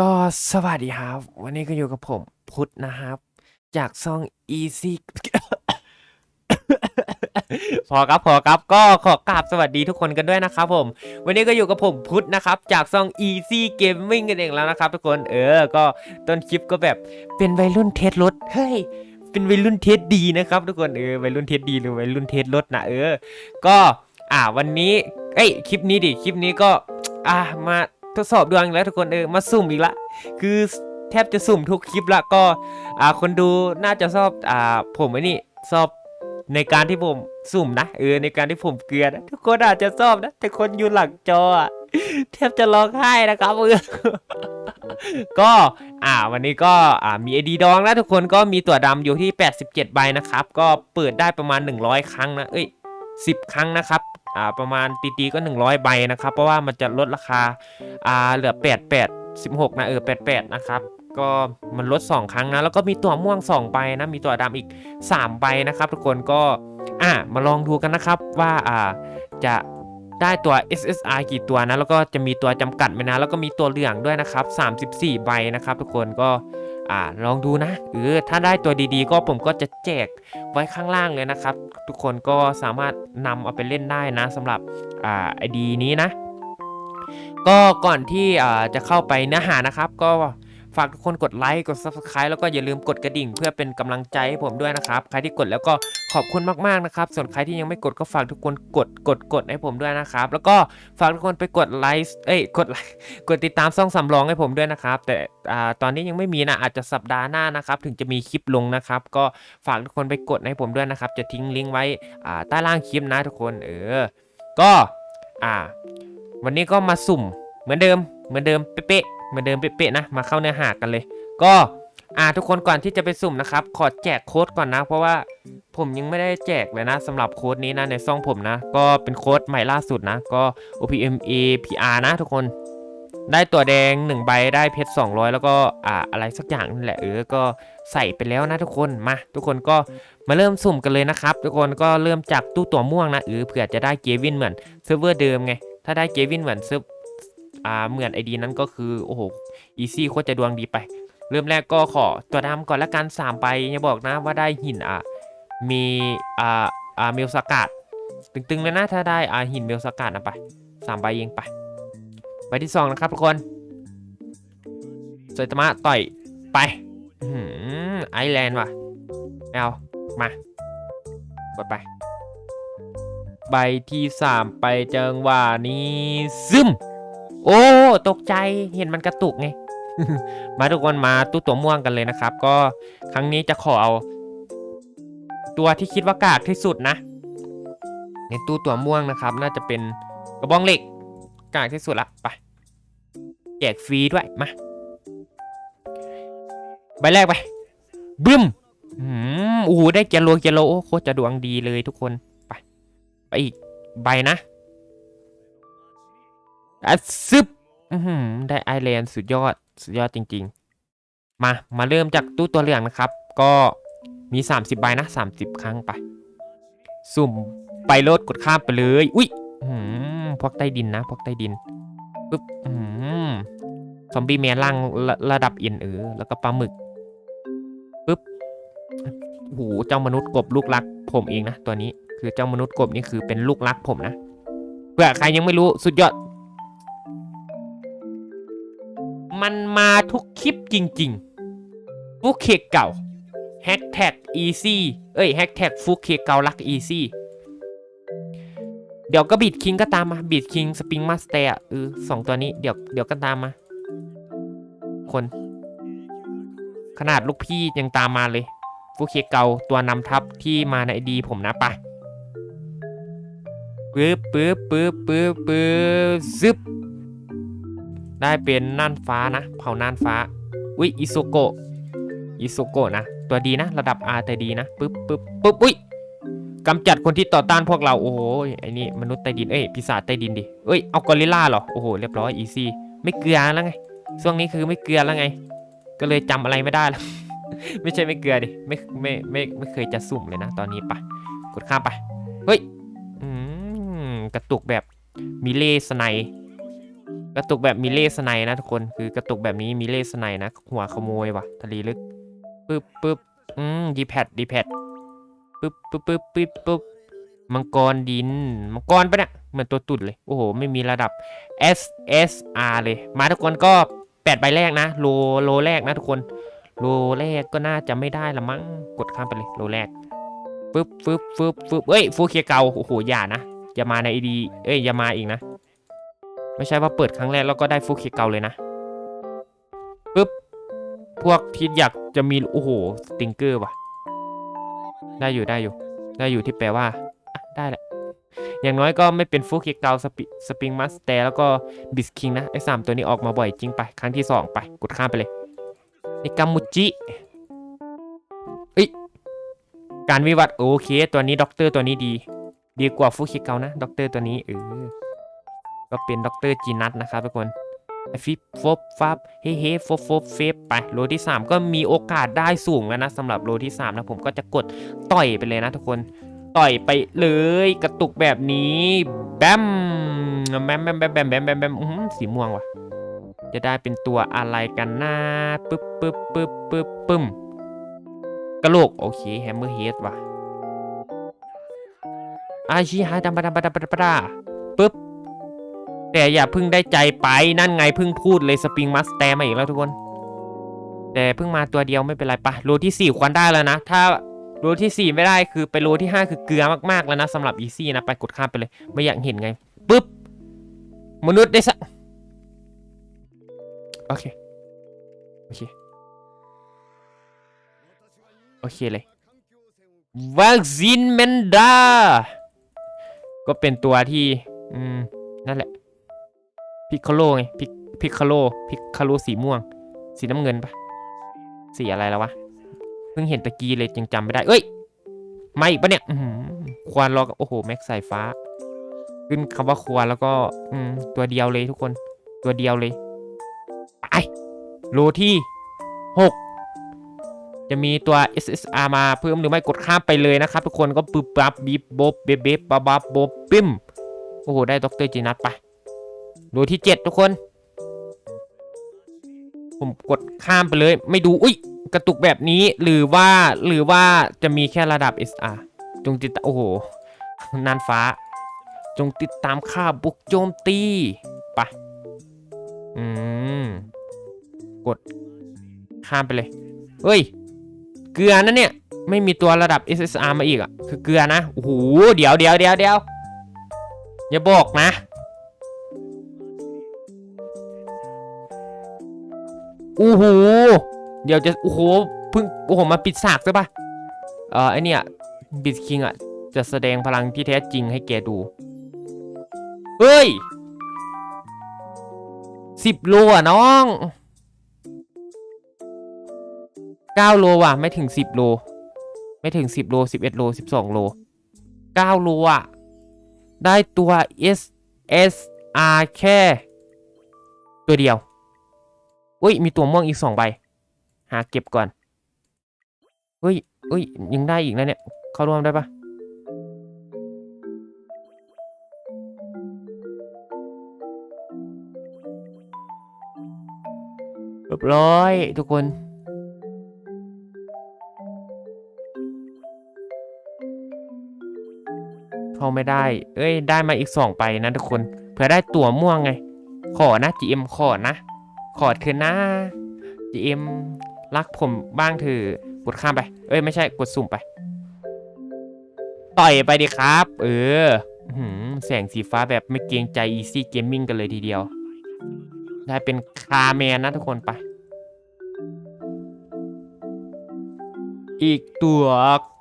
ก็สวัสดีครับ วันนี้ก็อยู่กับผมพุทธนะครับ จากซ่อง Easy พอครับพอครับก็ขอกราบสวัสดีทุกคนกันด้วยนะครับผม วันนี้ก็อยู่กับผมพุทธนะครับ จากซ่อง Easy Gaming กันเองแล้วนะครับทุกคนเออ ก็ต้นคลิปก็แบบเป็นวัยรุ่นเทสรถเฮ้ยเป็นวัยรุ่นเทสดีนะครับทุกคนเออวัยรุ่นเทสดีหรือวัยรุ่นเทสรถนะเออ ก็อ่าวันนี้เอ้ยคลิปนี้ดิคลิปนี้ก็อ่ามา ทดสอบดวงแล้วทุกคนเออมาสุ่มอีกละ คือแทบจะสุ่มทุกคลิปละก็อ่าคนดูน่าจะชอบอ่าผมไอ้นี่ชอบในการที่ผมสุ่มนะเออในการที่ผมเกลือนะทุกคนอาจจะชอบนะแต่คนอยู่หลังจอแทบจะร้องไห้นะครับเออก็อ่าวันนี้ก็อ่ามีไอดีดองแล้วทุกคนก็มีตัวดำอยู่ที่ 87 ใบนะครับ ก็เปิดได้ประมาณ 100 ครั้งนะเอ้ย10 ครั้งนะครับ อ่าประมาณตีๆก็ 100 ใบนะครับ เพราะว่ามันจะลดราคาอ่าเหลือ 88 16 นะเออ 88 นะครับก็มันลด 2 ครั้งนะ แล้วก็มีตัวม่วง 2 ใบนะ มีตัวดำอีก 3 ใบนะครับ ทุกคนก็อ่ามาลองดูกันนะครับว่าอ่าจะได้ตัว SSR กี่ตัวนะ แล้วก็จะมีตัวจำกัดไหมนะ แล้วก็มีตัวเหลืองด้วยนะครับ 34 ใบนะครับ ทุกคนก็ อ่าลองดูนะเออถ้าได้ตัวดีๆ ก็ผมก็จะแจกไว้ข้างล่างเลยนะครับ ทุกคนก็สามารถนำเอาไปเล่นได้นะสำหรับอ่าไอดีนี้นะ ก็ก่อนที่อ่าจะเข้าไปเนื้อหานะครับ ก็ ฝากทุกคนกดไลค์กด Subscribe แล้วก็อย่าลืมกดกระดิ่ง เพื่อเป็นกำลังใจให้ผมด้วยนะครับใครที่กดแล้วก็ขอบคุณมากๆนะครับ ส่วนใครที่ยังไม่กดก็ฝากทุกคนกดกดกดให้ผมด้วยนะครับ แล้วก็ฝากทุกคนไปกดไลค์เอ้ยกดไลค์กดติดตามช่องสำรองให้ผมด้วยนะครับ แต่อ่าตอนนี้ยังไม่มีนะอาจจะสัปดาห์หน้านะครับ ถึงจะมีคลิปลงนะครับ ก็ฝากทุกคนไปกดให้ผมด้วยนะครับ จะทิ้งลิงก์ไว้อ่าใต้ล่างคลิปนะทุกคนเออก็อ่า วันนี้ก็มาสุ่มเหมือนเดิมเหมือนเดิมเป๊ะ เหมือนเดิมเป๊ะๆนะ มาเข้าเนื้อหากันเลย ก็อ่าทุกคนก่อนที่จะไปสุ่มนะครับ ขอแจกโค้ดก่อนนะ เพราะว่าผมยังไม่ได้แจกเลยนะสำหรับโค้ดนี้นะในซ่องผมนะ ก็เป็นโค้ดใหม่ล่าสุดนะ ก็ OPM APR นะทุกคนได้ตัวแดง 1 ใบได้เพชร 200 แล้วก็อ่าอะไรสักอย่างนั่นแหละเออก็ใส่ไปแล้วนะทุกคนมา ทุกคนก็มาเริ่มสุ่มกันเลยนะครับ ทุกคนก็เริ่มจากตู้ตัวม่วงนะเออเผื่อจะได้เกวินเหมือนเซิร์ฟเวอร์เดิมไง ถ้าได้เกวินเหมือนเซิร์ฟ อ่าเหมือนไอดีนั้นก็คือ โอ้โหอีซี่โคตรจะดวงดีไป เริ่มแรกก็ขอตัวดำก่อนละกัน3ใบอย่าบอกนะว่าได้หินอะมีอ่าอ่าเมลสกัดตึงๆเลยนะถ้าได้อ่าหินเมลสกัดนะไปสามใบเองไปใบที่สองนะครับทุกคนสวยตมะต่อยไปหือไอแลนด์ว่ะไม่เอามากดไป ใบที่สามไปจังหวะนี้ซึม โอ้ ตกใจเห็นมันกระตุกไง มาทุกคนมาตู้ตัวม่วงกันเลยนะครับ ก็ครั้งนี้จะขอเอา ตัวที่คิดว่ากากที่สุดนะ ในตู้ตัวม่วงนะครับ น่าจะเป็นกระบองเหล็กกากที่สุดละไปแจกฟรีด้วยมาใบแรกไปบึ้มอืมโอ้โหได้เจโลเจโลโอ้โคตรจะดวงดีเลยทุกคนไปไปอีกใบนะ อะซึบได้ไอแลนด์สุดยอด สุดยอดจริง ๆ มา มาเริ่มจากตู้ตัวเหลืองนะครับ ก็มี 30 ใบนะ 30 ครั้งไป สุ่มไปโลดกดข้ามไปเลย อุ้ยพวกใต้ดินนะ พวกใต้ดินปึ๊บซอมบี้แมนล่างระระดับเอ็นเออ แล้วก็ปลาหมึกปึ๊บโหเจ้ามนุษย์กบลูกรัก ผมเองนะ ตัวนี้ คือเจ้ามนุษย์กบนี่คือเป็นลูกรักผมนะเพื่อใครยังไม่รู้สุดยอด มันมาทุกคลิปจริงๆฟุกเคกเก่าแฮกแท็กอีซี่เอ้ยแฮกแท็กฟุกเคกเก่ารักอีซี่เดี๋ยวก็บีดคิงก็ตามมาบีดคิงสปริงมาสเตอร์เออสองตัวนี้เดี๋ยวเดี๋ยวก็ตามมา คน ขนาดลูกพี่ยังตามมาเลยฟูเคเก่าตัวนำทัพที่มาในดีผมนะปะปึ๊บปึ๊บปึ๊บปึ๊บปึ๊บซึบ ได้เป็นน่านฟ้านะ เผ่าน่านฟ้าอุ้ยอิโซโกะอิโซโกะนะ ตัวดีนะ ระดับ R แต่ดีนะปึ๊บปึ๊บปึ๊บอุ้ยกำจัดคนที่ต่อต้านพวกเรา โอ้โหไอ้นี่มนุษย์ใต้ดิน เอ้ยปีศาจใต้ดินดิ เอ้ย เอากอริลล่าเหรอ โอ้โห เรียบร้อยอีซี่ ไม่เกลือแล้วไง ช่วงนี้คือไม่เกลือแล้วไง ก็เลยจำอะไรไม่ได้แล้ว ไม่ใช่ไม่เกลือดิ ไม่ไม่ไม่ไม่เคยจะสุ่มเลยนะ ตอนนี้ปะกดข้ามไป เฮ้ย อืม กระตุกแบบมิเลสไน กระตุกแบบมีเลสไนนะทุกคนคือกระตุกแบบนี้มีเลสไนนะ หัวขโมยว่ะทะเลลึกปึ๊บปึ๊บอืมดีแพดดีแพดปึ๊บปึ๊บปึ๊บปึ๊บปึ๊บมังกรดิน มังกรปะเนี่ยเหมือนตัวตุ่นเลย โอ้โห ไม่มีระดับ S S R เลย มาทุกคนก็แปดใบแรกนะ โลโลแรกนะทุกคน โลแรกก็น่าจะไม่ได้ละมั้ง กดข้ามไปเลย โลแรกปึ๊บปึ๊บปึ๊บปึ๊บเอ้ยฟูเคียเกาโอ้โห อย่านะ อย่ามาในไอดี เอ้ย อย่ามาอีกนะ ไม่ใช่ว่าเปิดครั้งแรกแล้วก็ได้ฟูเคียเกาเลยนะปึ๊บพวกที่อยากจะมีโอ้โหสติงเกอร์ว่ะ ได้อยู่ได้อยู่ ได้อยู่ที่แปลว่าได้แหละ อย่างน้อยก็ไม่เป็นฟูเคียเกาสปิสปริงมัสเตอร์แล้วก็บิสคิงนะไอ้สามตัวนี้ออกมาบ่อยจริงไป ครั้งที่สองไปกดข้ามไปเลยไอ้กัมมุจิอ้ยการวิวัฒน์โอเค ตัวนี้ด็อกเตอร์ตัวนี้ดี ดีกว่าฟูคิเกานะด็อกเตอร์ตัวนี้เออ ก็เป็นด็อกเตอร์จีนัทนะครับทุกคนฟิปฟบฟับเฮ้เฮ้ฟบฟบเฟบไปโลที่ 3 ก็มีโอกาสได้สูงแล้วนะสำหรับโลที่3นะผมก็จะกดต่อยไปเลยนะทุกคนต่อยไปเลยกระตุกแบบนี้แบมแบมแบมแบมแบมแบมแบมแบมสีม่วงว่ะ จะได้เป็นตัวอะไรกันนะปึ๊บปึ๊บปึ๊บปึ๊บปึ้มกระโหลกโอเคแฮมเมอร์เฮดว่ะอาชีฮาดัมบะดัมบะดัมบะดัมบะดา แต่อย่าพิ่งได้ใจไปนั่นไงพิ่งพูดเลยสปริงมัสแตมาอีกแล้วทุกคน แต่เพิ่งมาตัวเดียวไม่เป็นไรปะโลที่ 4 ควรได้แล้วนะ ถ้าโลที่ 4 ไม่ได้คือไปโลที่ 5 คือเกลือมากๆแล้วนะสำหรับอีซี่นะไปกดข้ามไปเลย ไม่อยากเห็นไงปึ๊บมนุษย์ได้สักโอเคโอเคโอเคเลยวัคซีนเมนดาก็เป็นตัวที่ อืม นั่นแหละ พิคโคโลไงพิพิคโคโลพิคโลสีม่วง สีน้ำเงินปะสีอะไรแล้ววะ เพิ่งเห็นตะกี้เลยยังจำไม่ได้ เอ้ย ไม่ปะเนี่ยควานรอกับโอ้โห แม็กสายฟ้า ขึ้นคำว่าควรแล้วก็ อืม ตัวเดียวเลยทุกคน ตัวเดียวเลย ไป โลที่6จะมีตัว SSR มาเพิ่มหรือไม่กดข้ามไปเลยนะครับ ทุกคนก็ปึ๊บปั๊บบีบบบเบบบบบับบับบบปิ้มโอ้โห ได้ด็อกเตอร์จีนัทไป โลที่ 7 ทุกคน ผมกดข้ามไปเลย ไม่ดูอุ้ยกระตุกแบบนี้หรือว่าหรือว่าจะมีแค่ระดับ SR จงติดตามโอ้โหนานฟ้า จงติดตามข้าบุกโจมตีไปะอืมกดข้ามไปเลย เฮ้ย เกลือนะเนี่ย ไม่มีตัวระดับ SSR มาอีกอะ คือเกลือนะ โอ้โห เดี๋ยวเดี๋ยวเดี๋ยวเดี๋ยวอย่าบอกนะ อ้โหเดี๋ยวจะโอ้โหเพิ่งโอ้โหมาปิดฉากใช่ปะเออไอเนี่ยบิสคิงอะจะแสดงพลังที่แท้จริงให้แกดู เฮ้ยสิบโลอะน้องเก้าโลอะ ไม่ถึงสิบโล ไม่ถึงสิบโลสิบเอ็ดโลสิบสองโลเก้าโลอะ ได้ตัว S S R แค่ ตัวเดียว อุ้ย มีตัวม่วงอีกสองใบ หาเก็บก่อนเฮ้ยเฮ้ย ยังได้อีกนะเนี่ย เข้าร่วมได้ปะเรียบร้อยทุกคนเข้าไม่ได้ เอ้ย ได้มาอีกสองไปนะทุกคน เผื่อได้ตัวม่วงไง ขอนะ GM ขอนะ ขอเธอนนะ GM รักผมบ้างเถอะกดข้ามไป เอ้ยไม่ใช่กดสุ่มไป ต่อยไปดิครับ เออหืแสงสีฟ้าแบบไม่เกรงใจ Easy Gaming กันเลยทีเดียว ได้เป็นคาแมนนะทุกคนไป อีกตัว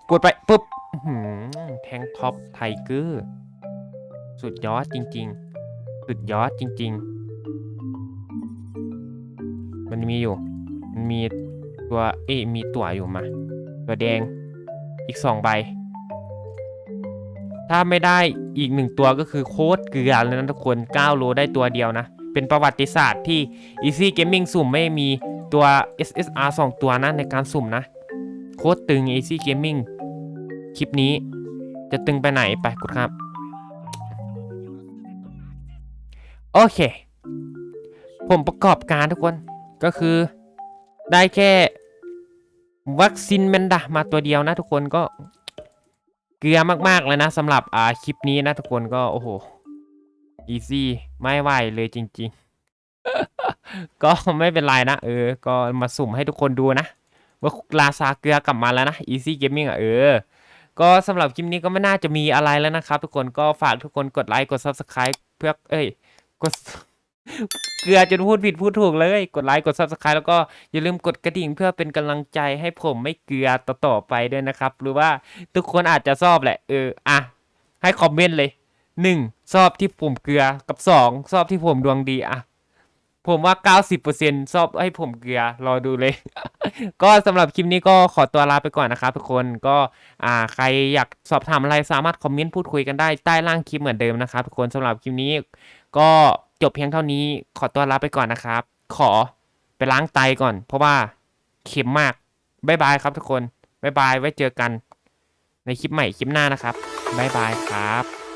กดไปปุ๊บหืแทงท็อปไทเกอร์ สุดยอดจริง ๆ สุดยอดจริง ๆ มันมีอยู่ มันมีตัวเอมีตัวอยู่มา ตัวแดงอีกสองใบ ถ้าไม่ได้อีกหนึ่งตัวก็คือโคตรเกลือเลยนะทุกคน9โลได้ตัวเดียวนะ เป็นประวัติศาสตร์ที่ Easy Gaming สุ่มไม่มีตัว SSR 2 ตัวนะในการสุ่มนะ โคตรตึง Easy Gaming คลิปนี้จะตึงไปไหนไปกดครับ โอเค ผมประกอบการทุกคน ก็คือได้แค่วัคซีนแมนดามาตัวเดียวนะทุกคนก็เกลือมากๆเลยนะสำหรับอ่าคลิปนี้นะทุกคนก็โอ้โหอีซี่ไม่ไหวเลยจริง ๆ ก็ไม่เป็นไรนะ เออ ก็มาสุ่มให้ทุกคนดูนะว่าลาซาเกลือกลับมาแล้วนะ Easy Gaming อะเออ ก็สำหรับคลิปนี้ก็ไม่น่าจะมีอะไรแล้วนะครับ ทุกคนก็ฝากทุกคนกดไลค์กด Subscribe เพื่อเอ้ยกด เกลือจนพูดผิดพูดถูกเลย กดไลค์กด Subscribe แล้วก็อย่าลืมกดกระดิ่งเพื่อเป็นกำลังใจให้ผมไม่เกลือต่อๆไปด้วยนะครับ หรือว่าทุกคนอาจจะชอบแหละ เอออะให้คอมเมนต์เลยหนึ่งชอบที่ผมเกลือกับสองชอบที่ผมดวงดีอะผมว่า 90%ชอบให้ผมเกลือ รอดูเลย ก็สำหรับคลิปนี้ก็ขอตัวลาไปก่อนนะครับทุกคนก็อ่าใครอยากสอบถามอะไรสามารถคอมเมนต์พูดคุยกันได้ใต้ล่างคลิปเหมือนเดิมนะครับทุกคนสำหรับคลิปนี้ก็ จบเพียงเท่านี้ ขอตัวลาไปก่อนนะครับ ขอไปล้างไตก่อน เพราะว่าเข็มมากบายบายครับทุกคนบายบายไว้เจอกัน ในคลิปใหม่คลิปหน้านะครับบายบายครับ